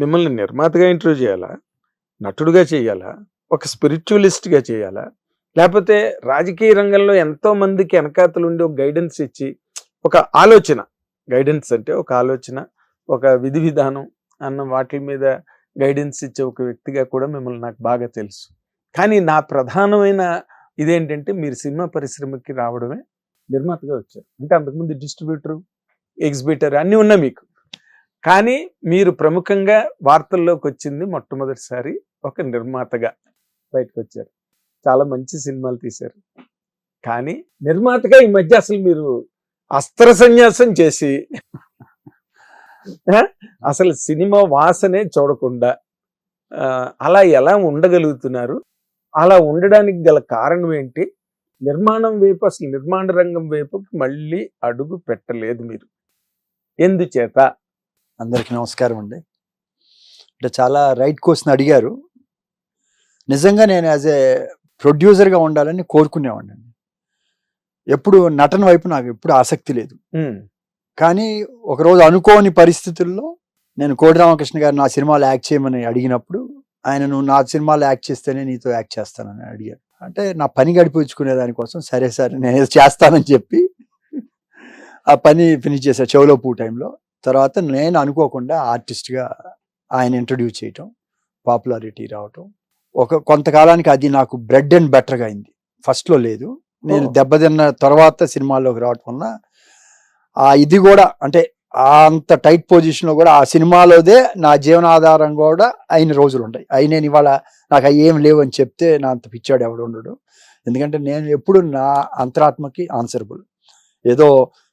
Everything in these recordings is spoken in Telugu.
మిమ్మల్ని నిర్మాతగా ఇంటర్వ్యూ చేయాలా? నటుడుగా చేయాలా? ఒక స్పిరిచువలిస్ట్గా చేయాలా? లేకపోతే రాజకీయ రంగంలో ఎంతో మందికి వెనకాతలు ఉండి ఒక గైడెన్స్ ఇచ్చి ఒక ఆలోచన. గైడెన్స్ అంటే ఒక ఆలోచన ఒక విధి విధానం అన్న వాటి మీద గైడెన్స్ ఇచ్చే ఒక వ్యక్తిగా కూడా మిమ్మల్ని నాకు బాగా తెలుసు. కానీ నా ప్రధానమైన ఇదేంటంటే మీరు సినిమా పరిశ్రమకి రావడమే నిర్మాతగా వచ్చారు. అంటే అంతకుముందు డిస్ట్రిబ్యూటర్ ఎగ్జిబిటర్ అన్నీ ఉన్నాయి మీకు. కానీ మీరు ప్రముఖంగా వార్తల్లోకి వచ్చింది మొట్టమొదటిసారి ఒక నిర్మాతగా బయటకు వచ్చారు చాలా మంచి సినిమాలు తీశారు. కానీ నిర్మాతగా ఈ మధ్య అసలు మీరు అస్త్ర సన్యాసం చేసి అసలు సినిమా వాసనే చూడకుండా అలా ఎలా ఉండగలుగుతున్నారు? అలా ఉండడానికి గల కారణం ఏంటి? నిర్మాణం వైపు అసలు నిర్మాణ రంగం వైపు మళ్ళీ అడుగు పెట్టలేదు మీరు. ఎందుచేత? అందరికి నమస్కారం అండి. అంటే చాలా రైట్ క్వశ్చన్ అడిగారు. నిజంగా నేను యాజ్ ఏ ప్రొడ్యూసర్గా ఉండాలని కోరుకునేవాడిని ఎప్పుడు నటన వైపు నాకు ఎప్పుడు ఆసక్తి లేదు. కానీ ఒకరోజు అనుకోని పరిస్థితుల్లో నేను కోడి రామకృష్ణ గారు నా సినిమాలో యాక్ట్ చేయమని అడిగినప్పుడు ఆయన నువ్వు నా సినిమాలో యాక్ట్ చేస్తేనే నీతో యాక్ట్ చేస్తానని అడిగారు. అంటే నా పని గడిపించుకునే దానికోసం సరే సరే నేను చేస్తానని చెప్పి ఆ పని ఫినిష్ చేశా చెవులో పూ టైంలో. తర్వాత నేను అనుకోకుండా ఆర్టిస్ట్గా ఆయన ఇంట్రడ్యూస్ చేయటం పాపులారిటీ రావటం. ఒక కొంతకాలానికి అది నాకు బ్రెడ్ అండ్ బెటర్గా అయింది. ఫస్ట్లో లేదు. నేను. దెబ్బతిన్న తర్వాత సినిమాల్లోకి రావటం వల్ల ఆ ఇది కూడా అంటే అంత టైట్ పొజిషన్లో కూడా ఆ సినిమాలోదే నా జీవనాధారం కూడా అయిన రోజులు ఉంటాయి. అవి నేను ఇవాళ నాకు అవి ఏం లేవు అని చెప్తే నా అంత పిచ్చాడు ఎవడు ఉండడు. ఎందుకంటే నేను ఎప్పుడు నా అంతరాత్మకి ఆన్సరబుల్ ఏదో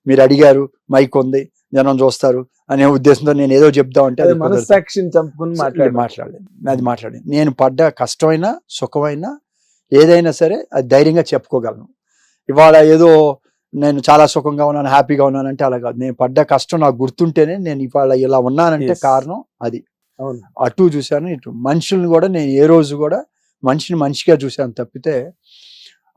మీరు అడిగారు మైక్ ఉంది. జనం చూస్తారు అనే ఉద్దేశంతో నేను ఏదో చెప్దాం అంటే అదే. మనస్సాక్షిని చంపుకుని మాట్లాడి. మాట్లాడలేదు అది మాట్లాడింది నేను పడ్డ కష్టమైన సుఖమైన ఏదైనా సరే అది ధైర్యంగా చెప్పుకోగలను. ఇవాళ ఏదో నేను చాలా సుఖంగా ఉన్నాను హ్యాపీగా ఉన్నాను అంటే అలా కాదు. నేను పడ్డ కష్టం నాకు గుర్తుంటేనే నేను ఇవాళ ఇలా ఉన్నానంటే. కారణం అది. అటు చూశాను ఇటు మనుషుల్ని కూడా నేను ఏ రోజు కూడా మనిషిని మనిషిగా చూశాను తప్పితే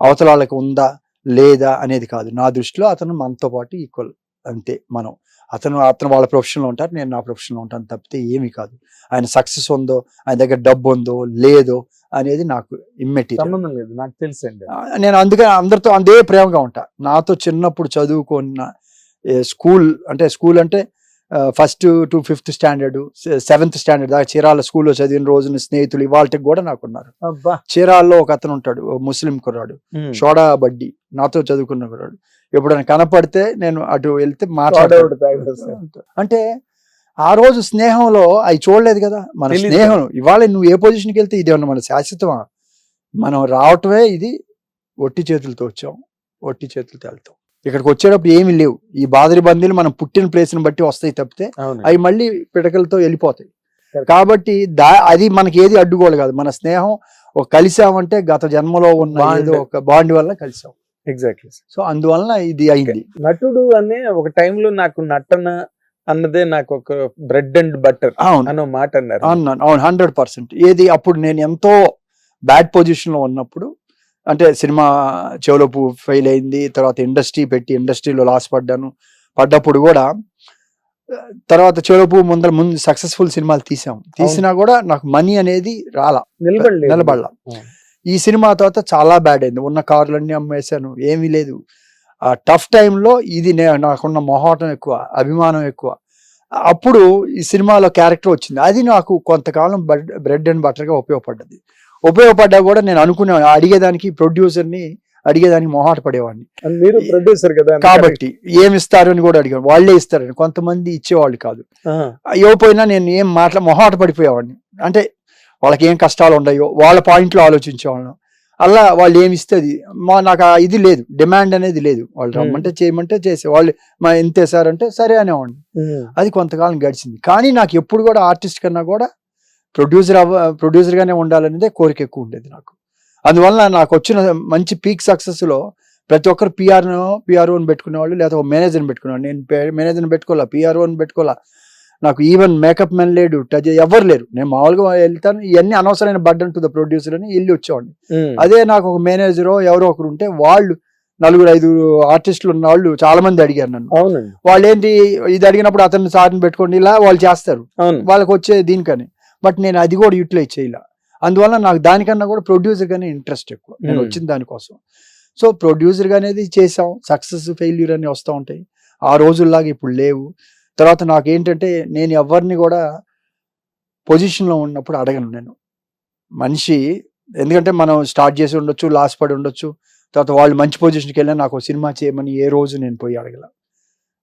అవతల వాళ్ళకి ఉందా లేదా అనేది కాదు. నా దృష్టిలో అతను మనతో పాటు ఈక్వల్ అంతే మనం. అతను అతను వాళ్ళ ప్రొఫెషన్లో ఉంటారు నేను నా ప్రొఫెషన్లో ఉంటాను తప్పితే ఏమీ కాదు. ఆయన సక్సెస్ ఉందో ఆయన దగ్గర డబ్బు ఉందో లేదో అనేది నాకు ఇమ్మెటీరియల్ సంబంధం లేదు నాకు తెలుసండి నేను అందుకని అందరితో అందే ప్రేమగా ఉంటా. నాతో చిన్నప్పుడు చదువుకున్న స్కూల్ అంటే స్కూల్ అంటే first to fifth standard seventh standard దాకా చీరాల స్కూల్లో చదివిన రోజున స్నేహితులు ఇవాళకి కూడా నాకు ఉన్నారు అబ్బా! చీరాల్లో ఒక అతను ఉంటాడు ముస్లిం కుర్రాడు. షోడా బడ్డి నాతో చదువుకున్న కుర్రాడు. ఎప్పుడైనా కనపడితే నేను అటు వెళ్తే తాగేస్తారు. అంటే ఆ రోజు స్నేహంలో అవి చూడలేదు కదా మన స్నేహం. ఇవాళ నువ్వు ఏ పొజిషన్కి వెళ్తే ఇది మన శాశ్వతమా? మనం రావటమే ఇది ఒట్టి చేతులతో వచ్చాం. ఒట్టి చేతులతో వెళ్తాం. ఇక్కడికి వచ్చేటప్పుడు ఏమీ లేవు. ఈ బాదరి బందీలు మనం పుట్టిన ప్లేస్ని బట్టి వస్తాయి తప్పితే అవి మళ్ళీ పిడకలతో వెళ్ళిపోతాయి. కాబట్టి దా అది మనకి ఏది అడ్డుగోలు కాదు. మన స్నేహం ఒక కలిసామంటే గత జన్మలో ఉన్న. ఏదో ఒక బాండ్ వల్ల కలిసాం. ఎగ్జాక్ట్లీ సో అందువలన ఇది అయింది. నటుడు అనే ఒక టైంలో నాకు నటన అన్నదే నాకు ఒక బ్రెడ్ అండ్ బటర్ అన్న మాట అన్నారు. అవును అవును హండ్రెడ్ పర్సెంట్ ఏది అప్పుడు నేను ఎంతో బ్యాడ్ పొజిషన్లో ఉన్నప్పుడు అంటే సినిమా చెవులో పువ్వు ఫెయిల్ అయింది తర్వాత ఇండస్ట్రీ పెట్టి ఇండస్ట్రీలో లాస్ పడ్డాను. పడ్డప్పుడు కూడా తర్వాత చెవులో పువ్వు ముందర ముందు సక్సెస్ఫుల్ సినిమాలు తీసాం తీసినా కూడా నాకు మనీ అనేది రాలా. నిలబడలా. ఈ సినిమా తర్వాత చాలా బ్యాడ్ అయింది. ఉన్న కార్లన్నీ అమ్మేశాను. ఏమీ లేదు. ఆ టఫ్ టైంలో ఇది నాకున్న మొహాటం ఎక్కువ అభిమానం ఎక్కువ. అప్పుడు ఈ సినిమాలో క్యారెక్టర్ వచ్చింది. అది నాకు కొంతకాలం బ్రెడ్ అండ్ బటర్గా ఉపయోగపడ్డది. ఉపయోగపడ్డా కూడా నేను అనుకునేవాడిని. అడిగేదానికి ప్రొడ్యూసర్ని అడిగేదానికి మొహాట పడేవాడిని. మీరు ప్రొడ్యూసర్ కదా కాబట్టి ఏమి ఇస్తారు అని కూడా అడిగాను. వాళ్ళే ఇస్తారని. కొంతమంది ఇచ్చేవాళ్ళు కాదు. ఆహా. ఇవ్వకపోయినా నేను ఏం మాట్లా మొహాట పడిపోయేవాడిని. అంటే వాళ్ళకి ఏం కష్టాలు ఉన్నాయో వాళ్ళ పాయింట్లో ఆలోచించేవాళ్ళం. అలా వాళ్ళు ఏమి ఇస్తే అది మా నాకు ఇది లేదు. డిమాండ్ అనేది లేదు. వాళ్ళు. రమ్మంటే చేయమంటే చేసే వాళ్ళు మా ఇంతే సార్ అంటే సరే అనేవాడిని. అది కొంతకాలం గడిచింది. కానీ నాకు ఎప్పుడు కూడా ఆర్టిస్ట్ కన్నా కూడా ప్రొడ్యూసర్ అవ్వ ప్రొడ్యూసర్గానే ఉండాలనేదే కోరిక ఎక్కువ ఉండేది నాకు. అందువల్ల నాకు వచ్చిన మంచి పీక్ సక్సెస్లో ప్రతి ఒక్కరు పిఆర్ను పిఆర్ఓని పెట్టుకునేవాళ్ళు లేదా ఒక మేనేజర్ని పెట్టుకునేవాళ్ళు. నేను మేనేజర్ని పెట్టుకోవాలా? పిఆర్ఓని పెట్టుకోవాలా? నాకు ఈవెన్ మేకప్ మెన్ లేడు టచ్ ఎవరు లేరు. నేను మామూలుగా వెళ్తాను ఇవన్నీ అనవసరమైన బడ్డన్ టు ద ప్రొడ్యూసర్ అని వెళ్ళి వచ్చేవాడిని. అదే నాకు ఒక మేనేజరో ఎవరో ఒకరు ఉంటే వాళ్ళు నలుగురు ఐదుగురు ఆర్టిస్టులు ఉన్న వాళ్ళు చాలా మంది అడిగారు నన్ను. వాళ్ళు ఏంటి ఇది అడిగినప్పుడు అతన్ని సార్ని పెట్టుకోండి ఇలా వాళ్ళు చేస్తారు. వాళ్ళకి వచ్చే దీనికని. బట్ నేను అది కూడా యూటిలైజ్ చేయాల. అందువల్ల నాకు దానికన్నా కూడా ప్రొడ్యూసర్ గానే ఇంట్రెస్ట్ ఎక్కువ. నేను. వచ్చిన దానికోసం. సో ప్రొడ్యూసర్ అనేది చేసాం సక్సెస్ ఫెయిల్యూర్ అని వస్తూ ఉంటాయి. ఆ రోజుల్లాగా ఇప్పుడు లేవు. తర్వాత నాకు ఏంటంటే నేను ఎవరిని కూడా పొజిషన్లో ఉన్నప్పుడు అడగను నేను. మనిషి ఎందుకంటే మనం స్టార్ట్ చేసి ఉండొచ్చు లాస్ట్ పడి ఉండొచ్చు తర్వాత వాళ్ళు మంచి పొజిషన్కి వెళ్ళినా నాకు ఒక సినిమా చేయమని ఏ రోజు నేను పోయి అడగల.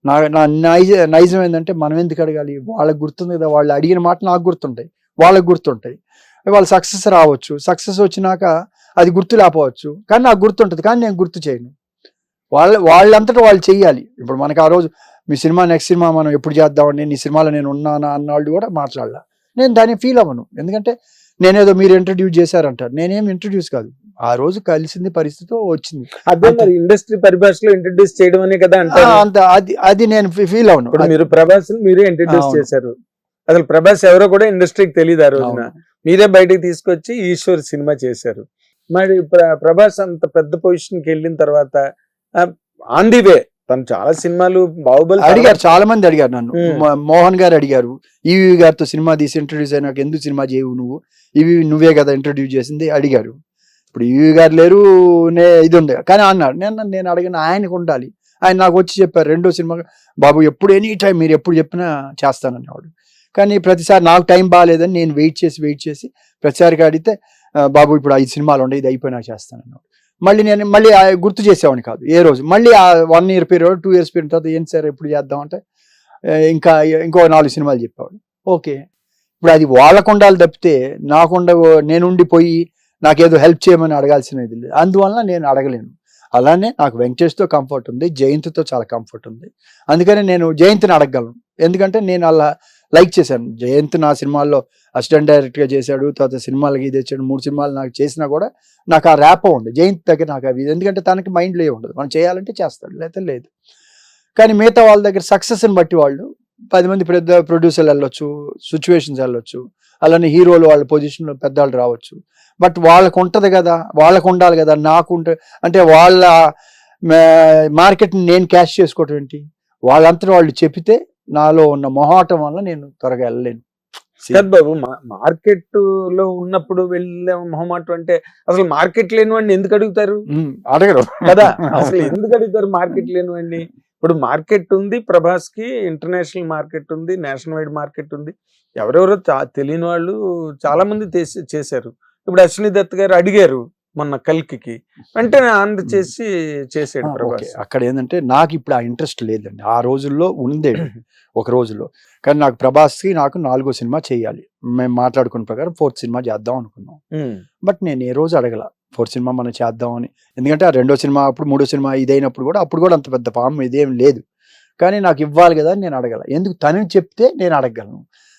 నా నా నైజ నైజం ఏంటంటే మనం ఎందుకు అడగాలి? వాళ్ళకి గుర్తుంది కదా వాళ్ళు అడిగిన మాట నాకు గుర్తుంటాయి వాళ్ళకి గుర్తుంటాయి. వాళ్ళు సక్సెస్ రావచ్చు సక్సెస్ వచ్చినాక అది గుర్తు లేకపోవచ్చు కానీ నాకు గుర్తుంటుంది కానీ నేను గుర్తు చేయను. వాళ్ళ వాళ్ళంతటా వాళ్ళు చెయ్యాలి. ఇప్పుడు మనకు ఆ రోజు మీ సినిమా నెక్స్ట్ సినిమా మనం ఎప్పుడు చేద్దామండి నీ సినిమాలో నేను ఉన్నానా అన్నవాళ్ళు కూడా మాట్లాడాల. నేను దాన్ని ఫీల్ అవ్వను. ఎందుకంటే నేనేదో మీరు ఇంట్రడ్యూస్ చేశారంటారు. నేనేం ఇంట్రడ్యూస్ కాదు. ఆ రోజు కలిసింది పరిస్థితి వచ్చింది. అదే మరి ఇండస్ట్రీ పరిభాషలో ఇంట్రడ్యూస్ చేయడం అనే కదా అంత. అది అది నేను ఫీల్ అవను ఇప్పుడు మీరు ప్రభాస్ మీరే ఇంట్రడ్యూస్. చేశారు. అసలు ప్రభాస్ ఎవరో కూడా ఇండస్ట్రీకి తెలియదు ఆ రోజున. మీరే బయటికి తీసుకొచ్చి ఈశ్వర్ సినిమా చేశారు. మరి ప్ర- ప్రభాస్ అంత పెద్ద పొజిషన్కి వెళ్ళిన తర్వాత ఆన్ ది వే తను చాలా సినిమాలు బాహుబలి అడిగారు చాలా మంది అడిగారు నన్ను. మోహన్ గారు అడిగారు ఈవి గారితో సినిమా తీసి ఇంట్రడ్యూస్ అయినాక ఎందుకు సినిమా చేయవు నువ్వు? ఇవి నువ్వే కదా ఇంట్రడ్యూస్ చేసింది అడిగారు. ఇప్పుడు ఈవి గారు లేరు నే ఇది ఉంది కానీ అన్నాడు నేను నేను అడిగిన ఆయనకు ఉండాలి. ఆయన నాకు వచ్చి చెప్పారు రెండో సినిమా బాబు ఎప్పుడు ఎనీ టైం మీరు ఎప్పుడు చెప్పినా చేస్తాననేవాడు కానీ ప్రతిసారి నాకు టైం బాగాలేదని నేను వెయిట్ చేసి వెయిట్ చేసి ప్రతిసారికి అడిగితే "ఆ, బాబు ఇప్పుడు ఐదు సినిమాలు ఉండే ఇది అయిపోయినాక చేస్తానన్నాడు మళ్ళీ నేను మళ్ళీ ఆ గుర్తు చేసేవాడిని కాదు. ఏ రోజు? మళ్ళీ ఆ one year period two years period తర్వాత ఏం సార్ ఎప్పుడు చేద్దాం అంటే ఇంకా ఇంకో నాలుగు సినిమాలు చెప్పేవాడు. ఓకే. ఇప్పుడు అది వాళ్ళకు ఉండాలి తప్పితే నాకుండా నేనుండి పోయి నాకేదో హెల్ప్ చేయమని అడగాల్సినది లేదు. అందువల్ల నేను అడగలేను. అలానే నాకు వెంకటేష్తో కంఫర్ట్ ఉంది జయంత్తో చాలా కంఫర్ట్ ఉంది. అందుకని నేను జయంత్ని అడగగలను. ఎందుకంటే నేను అలా లైక్ చేశాను. జయంత్ నా సినిమాల్లో అసిస్టెంట్ డైరెక్ట్గా చేశాడు తర్వాత సినిమాలకి ఇది ఇచ్చాడు మూడు సినిమాలు నాకు చేసినా కూడా నాకు ఆ ర్యాప్ ఉంది. జయంత్ దగ్గర నాకు అవి ఎందుకంటే తనకి మైండ్లో ఉండదు. మనం చేయాలంటే చేస్తాడు లేకపోతే లేదు. కానీ మిగతా వాళ్ళ దగ్గర సక్సెస్ని బట్టి వాళ్ళు పది మంది పెద్ద ప్రొడ్యూసర్లు వెళ్ళొచ్చు సిచ్యువేషన్స్ వెళ్ళొచ్చు అలానే హీరోలు వాళ్ళ పొజిషన్లో పెద్దవాళ్ళు రావచ్చు. బట్ వాళ్ళకు ఉంటుంది కదా వాళ్ళకు ఉండాలి కదా నాకు ఉంటే అంటే వాళ్ళ మార్కెట్ని నేను క్యాష్ చేసుకోవటం ఏంటి? వాళ్ళంతా వాళ్ళు చెప్తే నాలో ఉన్న మొహాటం వల్ల నేను త్వరగా వెళ్ళలేను. బాబు మార్కెట్లో ఉన్నప్పుడు వెళ్ళే మొహమాటం అంటే అసలు మార్కెట్ లేని వాడిని ఎందుకు అడుగుతారు? అడగరు. కదా అసలు ఎందుకు అడుగుతారు మార్కెట్ లేని వాడిని ఇప్పుడు మార్కెట్ ఉంది ప్రభాస్కి ఇంటర్నేషనల్ మార్కెట్ ఉంది నేషనల్ వైడ్ మార్కెట్ ఉంది. ఎవరెవరో తెలియని వాళ్ళు చాలా మంది చేశారు. ఇప్పుడు అశ్విని దత్ గారు అడిగారు మొన్న కల్కి వెంటనే ఆంధ్ర చేసి చేసాడు ప్రభాస్. అక్కడ ఏంటంటే నాకు ఇప్పుడు ఆ ఇంట్రెస్ట్ లేదండి. ఆ రోజుల్లో ఉందే ఒక రోజుల్లో. కానీ నాకు ప్రభాస్కి నాకు నాలుగో సినిమా చేయాలి. మేము మాట్లాడుకున్న ప్రకారం ఫోర్త్ సినిమా చేద్దాం అనుకున్నాం. బట్ నేను ఏ రోజు అడగల. ఫోర్త్ సినిమా మనం చేద్దామని. ఎందుకంటే ఆ రెండో సినిమా అప్పుడు మూడో సినిమా ఇదైనప్పుడు కూడా అప్పుడు కూడా అంత పెద్ద ఫామ్ ఇదేం లేదు. కానీ నాకు ఇవ్వాలి కదా అని నేను అడగల. ఎందుకు? తనని చెప్తే నేను అడగగలను త-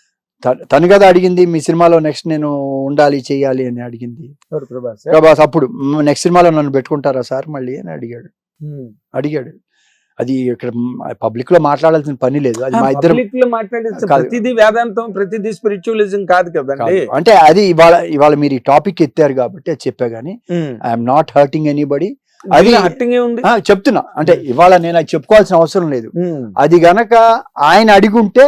తను కదా అడిగింది మీ సినిమాలో నెక్స్ట్ నేను ఉండాలి చేయాలి అని అడిగింది. ప్రభాస్? ప్రభాస్ అప్పుడు నెక్స్ట్ సినిమాలో నన్ను పెట్టుకుంటారా సార్ మళ్ళీ? అని అడిగాడు. అడిగాడు. అది ఇక్కడ పబ్లిక్లో మాట్లాడాల్సిన పని లేదు. అది మా ఇద్దరు కాదు. ప్రతిదీ వేదాంతం ప్రతిదీ స్పిరిచువలిజం కాదు కదండి అంటే అది ఇవాళ ఇవాళ మీరు ఈ టాపిక్ ఎత్తారు కాబట్టి అది చెప్పా గానీ. ఐఎమ్ నాట్ హర్టింగ్ ఎనీబడి అది ఆ, చెప్తున్నా. అంటే ఇవాళ నేను అది చెప్పుకోవాల్సిన అవసరం లేదు. అది గనక ఆయన అడిగుంటే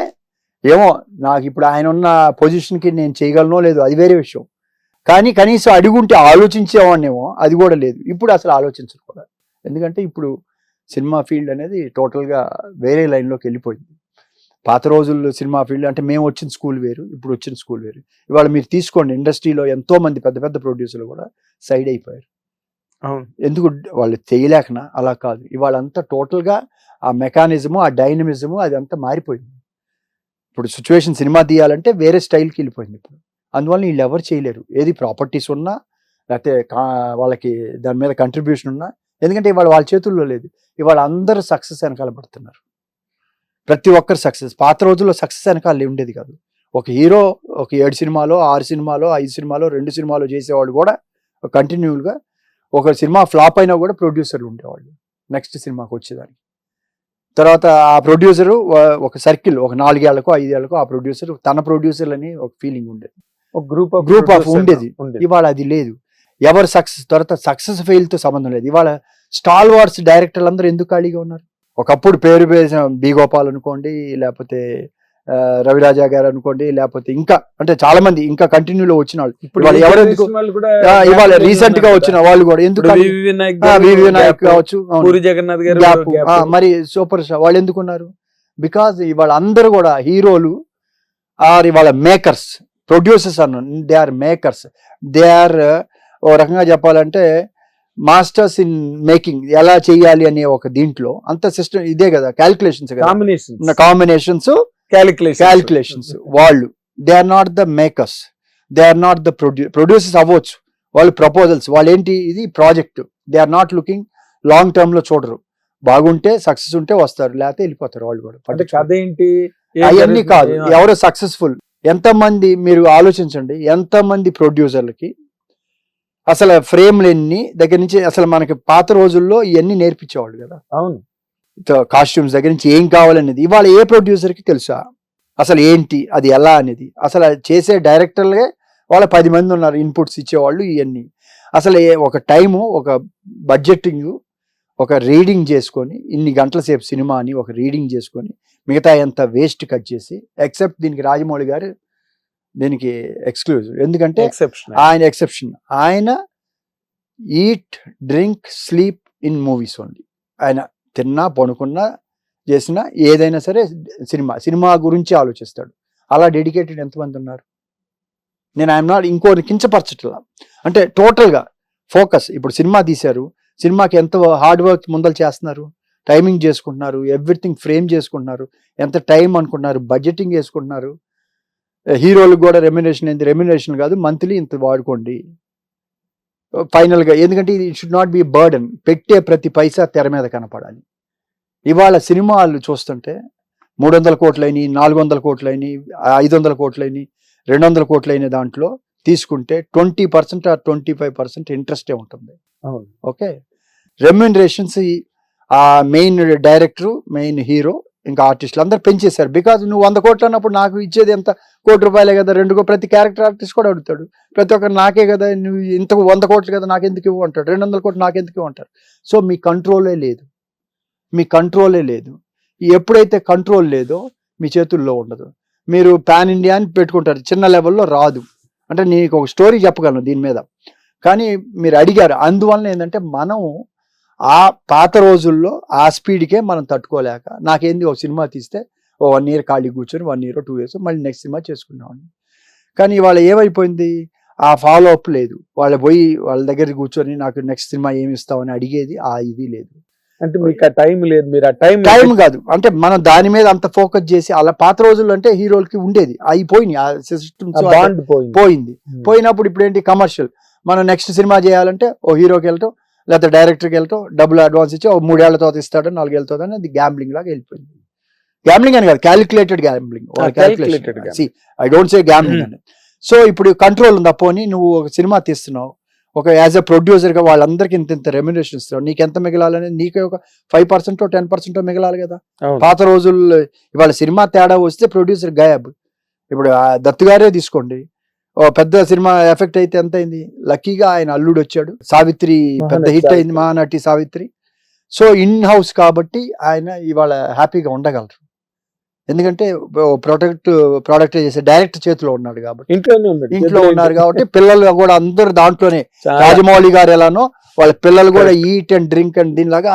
ఏమో నాకు ఇప్పుడు ఆయన ఉన్న పొజిషన్కి నేను చేయగలనో లేదు అది వేరే విషయం. కానీ కనీసం అడిగుంటే ఆలోచించేవాడినేమో అది కూడా లేదు. ఇప్పుడు అసలు ఆలోచించరు కూడా ఎందుకంటే ఇప్పుడు సినిమా ఫీల్డ్ అనేది టోటల్గా వేరే లైన్లోకి వెళ్ళిపోయింది. పాత రోజుల్లో సినిమా ఫీల్డ్ అంటే మేము వచ్చిన స్కూల్ వేరు ఇప్పుడు వచ్చిన స్కూల్ వేరు. ఇవాళ మీరు తీసుకోండి ఇండస్ట్రీలో ఎంతో మంది పెద్ద పెద్ద ప్రొడ్యూసర్లు కూడా సైడ్ అయిపోయారు. ఎందుకు వాళ్ళు చేయలేకనా అలా కాదు. ఇవాళ అంతా టోటల్గా ఆ మెకానిజము ఆ డైనమిజము అది అంతా మారిపోయింది. ఇప్పుడు సిచ్యువేషన్ సినిమా తీయాలంటే వేరే స్టైల్కి వెళ్ళిపోయింది ఇప్పుడు. అందువల్ల వీళ్ళు ఎవరు చేయలేరు. ఏది ప్రాపర్టీస్ ఉన్నా లేకపోతే వాళ్ళకి దాని మీద కంట్రిబ్యూషన్ ఉన్నా ఎందుకంటే ఇవాళ వాళ్ళ చేతుల్లో లేదు. ఇవాళ అందరూ సక్సెస్ వెనకాల పడుతున్నారు. ప్రతి ఒక్కరు సక్సెస్ పాత రోజుల్లో సక్సెస్ వెనకాల ఉండేది కాదు. ఒక హీరో ఒక ఏడు సినిమాలో ఆరు సినిమాలో ఐదు సినిమాలో రెండు సినిమాలో చేసేవాళ్ళు కూడా కంటిన్యూగా ఒక సినిమా ఫ్లాప్ అయినా కూడా ప్రొడ్యూసర్లు ఉండేవాళ్ళు. నెక్స్ట్ సినిమాకి వచ్చేదానికి. తర్వాత ఆ ప్రొడ్యూసర్ ఒక సర్కిల్ ఒక నాలుగేళ్ళకు ఐదేళ్ళకు ఆ ప్రొడ్యూసర్ తన ప్రొడ్యూసర్లని ఒక ఫీలింగ్ ఉండేది. ఒక గ్రూప్ ఆఫ్ Group of ఉండేది. ఇవాళ అది లేదు. ఎవరు సక్సెస్ తర్వాత సక్సెస్ ఫెయిల్తో సంబంధం లేదు. ఇవాళ స్టాల్ వార్డ్స్ డైరెక్టర్లు అందరూ ఎందుకు ఖాళీగా ఉన్నారు? ఒకప్పుడు పేరు పేసిన బి గోపాల్ అనుకోండి లేకపోతే రవిరాజా గారు అనుకోండి లేకపోతే ఇంకా అంటే చాలా మంది ఇంకా కంటిన్యూలో వచ్చిన వాళ్ళు. ఇప్పుడు ఈ ఎవరెందుకు ఇవాళ రీసెంట్గా వచ్చిన. వాళ్ళు కూడా ఎందుకు వినాయక్ కావచ్చు. పూరి జగన్నాథ్ గారు మరి సూపర్ స్టార్ వాళ్ళు ఎందుకున్నారు బికాజ్ ఇవాళ అందరూ కూడా హీరోలు ఆర్ ఇవాళ మేకర్స్ ప్రొడ్యూసర్స్ అన్న they are makers they are ఓ రకంగా చెప్పాలంటే మాస్టర్స్ ఇన్ మేకింగ్ ఎలా చేయాలి అనే ఒక దీంట్లో అంత సిస్టమ్ ఇదే కదా క్యాల్కులేషన్స్ కాంబినేషన్స్ క్యాలిక్యులేషన్ క్యాల్కులేషన్స్ వాళ్ళు. They are not the makers they are not the producers producers అవ్వచ్చు. వాళ్ళు ప్రపోజల్స్ వాళ్ళు ఏంటి ఇది project they are not looking long టర్మ్లో చూడరు. బాగుంటే సక్సెస్ ఉంటే వస్తారు. లేకపోతే వెళ్ళిపోతారు వాళ్ళు కూడా అంటే కథ ఏంటి అవన్నీ? కాదు. ఎవరు సక్సెస్ఫుల్ ఎంతమంది మీరు ఆలోచించండి. ఎంతమంది ప్రొడ్యూసర్లకి అసలు ఫ్రేమ్లు ఎన్ని దగ్గర నుంచి అసలు మనకి పాత రోజుల్లో ఇవన్నీ నేర్పించేవాళ్ళు కదా. అవును. కాస్ట్యూమ్స్ దగ్గర నుంచి ఏం కావాలనేది ఇవాళ ఏ ప్రొడ్యూసర్కి తెలుసా? అసలు ఏంటి? అది ఎలా అనేది? అసలు చేసే డైరెక్టర్లే వాళ్ళ పది మంది ఉన్నారు ఇన్పుట్స్ ఇచ్చేవాళ్ళు ఇవన్నీ అసలు ఒక టైము ఒక బడ్జెటింగ్ ఒక రీడింగ్ చేసుకొని ఇన్ని గంటల సేపు సినిమా అని ఒక రీడింగ్ చేసుకొని మిగతా ఎంత వేస్ట్ కట్ చేసి ఎక్సెప్ట్ దీనికి రాజమౌళి గారు దీనికి ఎక్స్క్లూజివ్ ఎందుకంటే ఎక్సెప్షన్ ఆయన ఎక్సెప్షన్ ఆయన eat drink sleep in movies only ఆయన తిన్నా పడుకున్నా చేసినా ఏదైనా సరే సినిమా సినిమా గురించి ఆలోచిస్తాడు. అలా డెడికేటెడ్ ఎంతమంది ఉన్నారు? నేను ఐఎమ్ నాట్ ఇంకో కించపరచట్లా. అంటే టోటల్గా ఫోకస్ ఇప్పుడు సినిమా తీశారు సినిమాకి ఎంత హార్డ్ వర్క్ ముందలు చేస్తున్నారు? టైమింగ్ చేసుకుంటున్నారు ఎవ్రీథింగ్ ఫ్రేమ్ చేసుకుంటున్నారు ఎంత టైం అనుకుంటున్నారు బడ్జెటింగ్ వేసుకుంటున్నారు. హీరోలకు కూడా రెమ్యునేషన్ ఏంది? రెమ్యునేషన్ కాదు మంత్లీ ఇంత వాడుకోండి. ఫైనల్గా ఎందుకంటే ఇది షుడ్ నాట్ బి బర్డన్ పెట్టే ప్రతి పైసా తెర మీద కనపడాలి. ఇవాళ సినిమాలు చూస్తుంటే మూడు వందల కోట్లైన నాలుగు వందల కోట్లైన ఐదు వందల కోట్లైన రెండు వందల కోట్లైన దాంట్లో తీసుకుంటే twenty percent or twenty five percent ఇంట్రెస్టే ఉంటుంది. ఓకే? రెమ్యునరేషన్స్ ఆ మెయిన్ డైరెక్టర్ మెయిన్ హీరో ఇంకా ఆర్టిస్టులు అందరు పెంచేశారు. బికాజ్ నువ్వు వంద కోట్లు అన్నప్పుడు నాకు ఇచ్చేది ఎంత? కోటి రూపాయలే కదా రెండు ప్రతి క్యారెక్టర్ ఆర్టిస్ట్ కూడా అడుగుతాడు. ప్రతి ఒక్కరు నాకే కదా నువ్వు ఇంత వంద కోట్లు కదా నాకెందుకు ఇవ్వు అంటాడు. రెండు వందల కోట్లు నాకెందుకు ఇవ్వు అంటారు సో మీ కంట్రోలే లేదు. మీ కంట్రోలే లేదు. ఎప్పుడైతే కంట్రోల్ లేదో మీ చేతుల్లో ఉండదు. మీరు పాన్ ఇండియా అని పెట్టుకుంటారు. చిన్న లెవెల్లో రాదు. అంటే నీకు ఒక స్టోరీ చెప్పగలను దీని మీద. కానీ మీరు అడిగారు. అందువలన ఏంటంటే మనం ఆ పాత రోజుల్లో ఆ స్పీడ్కే మనం తట్టుకోలేక నాకేంది ఒక సినిమా తీస్తే ఓ వన్ ఇయర్ ఖాళీ కూర్చొని వన్ ఇయర్ టూ ఇయర్స్ మళ్ళీ నెక్స్ట్ సినిమా చేసుకున్నామండి కానీ ఇవాళ ఏమైపోయింది? ఆ ఫాలో అప్ లేదు. వాళ్ళ పోయి వాళ్ళ దగ్గర కూర్చొని నాకు నెక్స్ట్ సినిమా ఏమి ఇస్తామని అడిగేది ఆ ఇది లేదు. అంటే మీకు ఆ టైం లేదు. మీరు ఆ టైం టైం కాదు. అంటే మనం దాని మీద అంత ఫోకస్ చేసి అలా పాత రోజుల్లో అంటే హీరోలకి ఉండేది. ఆ సిస్టమ్స్ బాండ్ పోయింది. పోయింది. పోయినప్పుడు ఇప్పుడు ఏంటి? కమర్షియల్. మనం నెక్స్ట్ సినిమా చేయాలంటే ఓ హీరోకి వెళ్ళటం లేకపోతే డైరెక్టర్కి వెళ్ళటం డబ్బులు అడ్వాన్స్ ఇచ్చి మూడేళ్ళ తర్వాత ఇస్తాడు నాలుగేళ్ళ తర్వాత అది గ్యాంబ్లింగ్ లాగా వెళ్ళిపోయింది గ్యాంబ్లింగ్ అని కాదు calculated gambling gambling. I don't say gambling. అని సో ఇప్పుడు కంట్రోల్ ఉందా పోనీ నువ్వు ఒక సినిమా తీస్తున్నావు ఒక యాజ్ ఎ ప్రొడ్యూసర్గా వాళ్ళందరికీ ఇంత ఇంత రెమ్యునేషన్ ఇస్తున్నావు నీకు ఎంత మిగలాలనేది నీకే ఒక ఫైవ్ పర్సెంట్ టెన్ పర్సెంట్ మిగలాలి కదా. పాత రోజుల్లో ఇవాళ సినిమా తేడా వస్తే ప్రొడ్యూసర్ గాయబ్ ఇప్పుడు ఆ దత్తు గారే తీసుకోండి ఓ పెద్ద సినిమా ఎఫెక్ట్ అయితే ఎంత అయింది లక్కీగా ఆయన అల్లుడు వచ్చాడు. సావిత్రి పెద్ద హిట్ అయింది. Mahanati Savitri. So in house కాబట్టి ఆయన ఇవాళ హ్యాపీగా ఉండగలరు. ఎందుకంటే ప్రొడక్ట్ ప్రోడక్ట్ చేసే డైరెక్ట్ చేతిలో ఉన్నాడు కాబట్టి. ఇంట్లో ఉన్నారు కాబట్టి పిల్లలు కూడా అందరు దాంట్లోనే. రాజమౌళి గారు ఎలానో వాళ్ళ పిల్లలు కూడా ఈట్ అండ్ డ్రింక్ అండ్ దీనిలాగా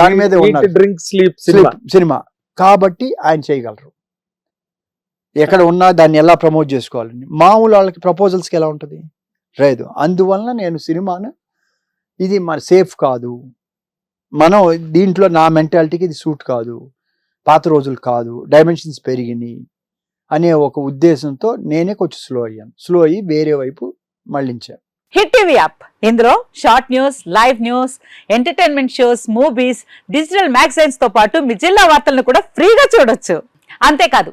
దాని మీదే ఉన్నారు. Drink sleep cinema. కాబట్టి ఆయన చేయగలరు. ఎక్కడ ఉన్నా దాన్ని ఎలా ప్రమోట్ చేసుకోవాలని మామూలు వాళ్ళకి ప్రపోజల్స్కి ఎలా ఉంటుంది? లేదు. అందువలన నేను సినిమాను ఇది మన సేఫ్ కాదు. మనం దీంట్లో నా మెంటాలిటీకి ఇది సూట్ కాదు. పాత రోజులు కాదు. డైమెన్షన్స్ పెరిగినాయి అనే ఒక ఉద్దేశంతో నేనే కొంచెం స్లో అయ్యాను. స్లో అయ్యి వేరే వైపు మళ్ళించాను హిట్ టీవీ యాప్. ఇందులో short news live news entertainment shows movies digital మ్యాగజైన్స్తో పాటు మీ జిల్లా వార్తలను కూడా ఫ్రీగా చూడొచ్చు. అంతేకాదు